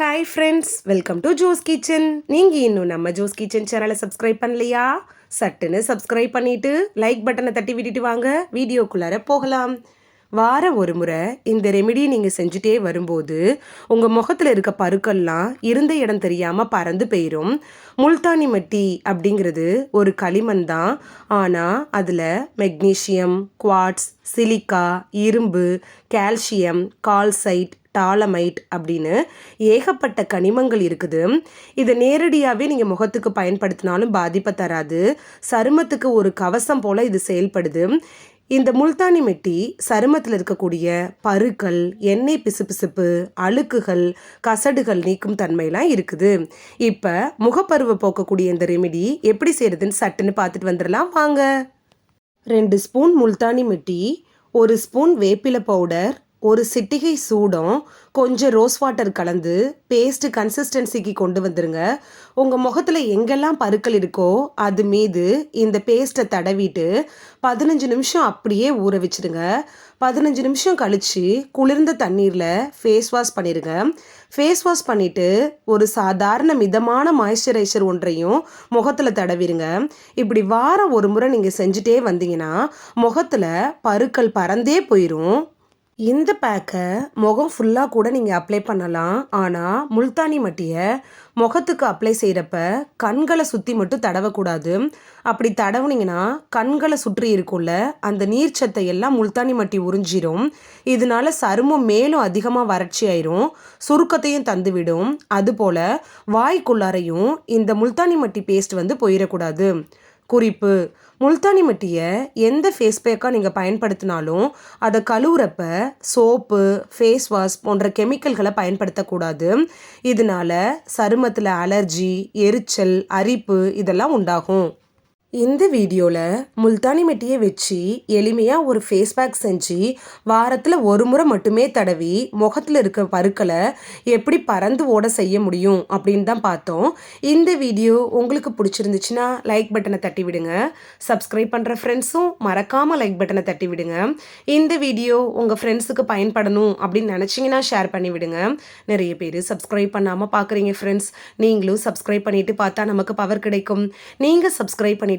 Hi friends welcome to Jo's kitchen நீங்கள் இன்னும் நம்ம ஜோஸ் கிச்சன் சேனலை சப்ஸ்கிரைப் பண்ணலையா? சட்டுன்னு சப்ஸ்கிரைப் பண்ணிவிட்டு லைக் பட்டனை தட்டி விட்டுட்டு வாங்க. வீடியோக்குள்ளார போகலாம். வாரம் ஒரு முறை இந்த ரெமிடி நீங்கள் செஞ்சுட்டே வரும்போது உங்கள் முகத்தில் இருக்க பருக்கள்லாம் இருந்த இடம் தெரியாமல் பறந்து போயிடும் முல்தானி மட்டி அப்படிங்கிறது ஒரு களிமண் தான். ஆனால் அதில் மெக்னீஷியம் குவாட்ஸ் சிலிக்கா இரும்பு கால்சியம் கால்சைட் டாலமைட் அப்படின்னு ஏகப்பட்ட கனிமங்கள் இருக்குது. இதை நேரடியாகவே நீங்கள் முகத்துக்கு பயன்படுத்தினாலும் பாதிப்பை தராது. சருமத்துக்கு ஒரு கவசம் போல் இது செயல்படுது. இந்த முல்தானி மெட்டி சருமத்தில் இருக்கக்கூடிய பருக்கள் எண்ணெய் பிசுபிசுப்பு அழுக்குகள் கசடுகள் நீக்கும் தன்மையெல்லாம் இருக்குது. இப்போ முகப்பருவை போக்கக்கூடிய இந்த ரெமிடி எப்படி செய்கிறதுன்னு சட்டுன்னு பார்த்துட்டு வந்துடலாம். வாங்க. ரெண்டு ஸ்பூன் முல்தானி மெட்டி ஒரு ஸ்பூன் வேப்பிலை பவுடர் ஒரு சிட்டிகை சூடம் கொஞ்சம் ரோஸ் வாட்டர் கலந்து பேஸ்ட் கன்சிஸ்டன்சிக்கு கொண்டு வந்துருங்க. உங்கள் முகத்தில் எங்கெல்லாம் பருக்கள் இருக்கோ அது மீது இந்த பேஸ்ட்டை தடவிட்டு பதினஞ்சு நிமிஷம் அப்படியே ஊற வச்சுருங்க. பதினஞ்சு நிமிஷம் கழித்து குளிர்ந்த தண்ணீரில் ஃபேஸ் வாஷ் பண்ணிடுங்க ஃபேஸ் வாஷ் பண்ணிவிட்டு ஒரு சாதாரண மிதமான மாய்ஸ்சரைசர் ஒன்றையும் முகத்தில் தடவிடுங்க இப்படி வாரம் ஒரு முறை நீங்கள் செஞ்சுட்டே வந்தீங்கன்னா முகத்தில் பருக்கள் பறந்தே போயிடும் இந்த பேக்கை முகம் ஃபுல்லாக கூட நீங்கள் அப்ளை பண்ணலாம். ஆனால் முல்தானி மட்டியை முகத்துக்கு அப்ளை செய்கிறப்ப கண்களை சுற்றி மட்டும் தடவக்கூடாது. அப்படி தடவுனீங்கன்னா கண்களை சுற்றி இருக்கும்ல அந்த நீர்ச்சத்தை எல்லாம் முல்தானி மட்டி உறிஞ்சிரும். இதனால சருமம் மேலும் அதிகமாக வறட்சி ஆயிரும் சுருக்கத்தையும் தந்துவிடும். அதுபோல் வாய்க்குள்ளாரையும் இந்த முல்தானி மட்டி பேஸ்ட் வந்து போயிடக்கூடாது குறிப்பு. முல்தானி மட்டியை எந்த ஃபேஸ் பேக்காக நீங்கள் பயன்படுத்தினாலும் அதை கழுவுறப்ப சோப்பு ஃபேஸ் வாஷ் போன்ற கெமிக்கல்களை பயன்படுத்தக்கூடாது. இதனால சருமத்தில் அலர்ஜி எரிச்சல் அரிப்பு இதெல்லாம் உண்டாகும். இந்த வீடியோவில் முல்தானி மெட்டியை வச்சு எளிமையாக ஒரு ஃபேஸ் பேக் செஞ்சு வாரத்தில் ஒரு முறை மட்டுமே தடவி முகத்தில் இருக்க பருக்களை எப்படி பறந்து ஓட செய்ய முடியும் அப்படின்னு தான் பார்த்தோம். இந்த வீடியோ உங்களுக்கு பிடிச்சிருந்துச்சுன்னா லைக் பட்டனை தட்டி விடுங்க. சப்ஸ்கிரைப் பண்ணுற ஃப்ரெண்ட்ஸும் மறக்காமல் லைக் பட்டனை தட்டி விடுங்க. இந்த வீடியோ உங்கள் ஃப்ரெண்ட்ஸுக்கு பயன்படணும் அப்படின்னு நினச்சிங்கன்னா ஷேர் பண்ணி விடுங்க. நிறைய பேர் சப்ஸ்கிரைப் பண்ணாமல் பார்க்குறீங்க ஃப்ரெண்ட்ஸ் நீங்களும் சப்ஸ்கிரைப் பண்ணிவிட்டு பார்த்தா நமக்கு பவர் கிடைக்கும். நீங்கள் சப்ஸ்கிரைப் பண்ணிவிட்டு